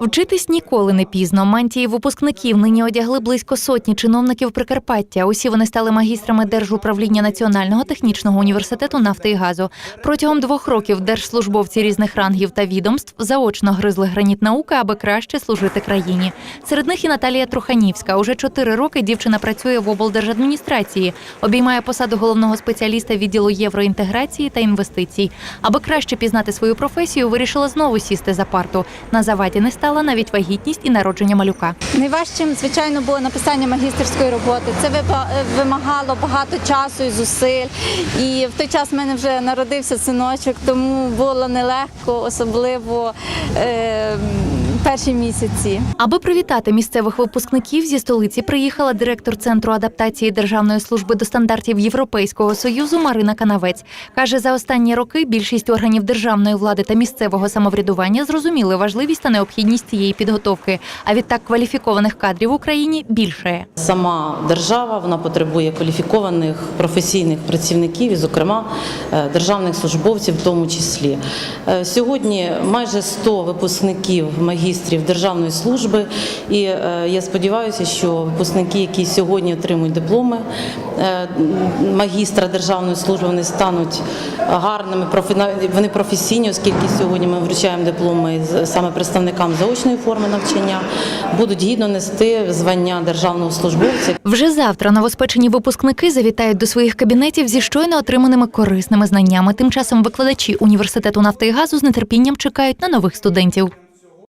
Вчитись ніколи не пізно. Мантії випускників нині одягли близько сотні чиновників Прикарпаття. Усі вони стали магістрами Держуправління Національного технічного університету нафти і газу. Протягом двох років держслужбовці різних рангів та відомств заочно гризли граніт науки, аби краще служити країні. Серед них і Наталія Труханівська. Уже чотири роки дівчина працює в облдержадміністрації, обіймає посаду головного спеціаліста відділу євроінтеграції та інвестицій. Аби краще пізнати свою професію, вирішила знову сісти за парту. На заваді не стала навіть вагітність і народження малюка. Найважчим, звичайно, було написання магістерської роботи. Це вимагало багато часу і зусиль. І в той час в мене вже народився синочок, тому було нелегко, особливо е, перші місяці. Аби привітати місцевих випускників зі столиці, приїхала директор центру адаптації Державної служби до стандартів Європейського союзу Марина Канавець. каже, за останні роки більшість органів державної влади та місцевого самоврядування зрозуміли важливість та необхідність цієї підготовки. А відтак кваліфікованих кадрів в Україні більше. Сама держава вона потребує кваліфікованих професійних працівників, і, зокрема, е, державних службовців, в тому числі. Е, Сьогодні майже 100 випускників магістрів державної служби, і е, я сподіваюся, що випускники, які сьогодні отримують дипломи е, магістра державної служби, вони стануть гарними вони професійні, оскільки сьогодні ми вручаємо дипломи саме представникам заочної форми навчання, будуть гідно нести звання державного службовця. Вже завтра новоспечені випускники завітають до своїх кабінетів зі щойно отриманими корисними знаннями. Тим часом викладачі університету нафти і газу з нетерпінням чекають на нових студентів.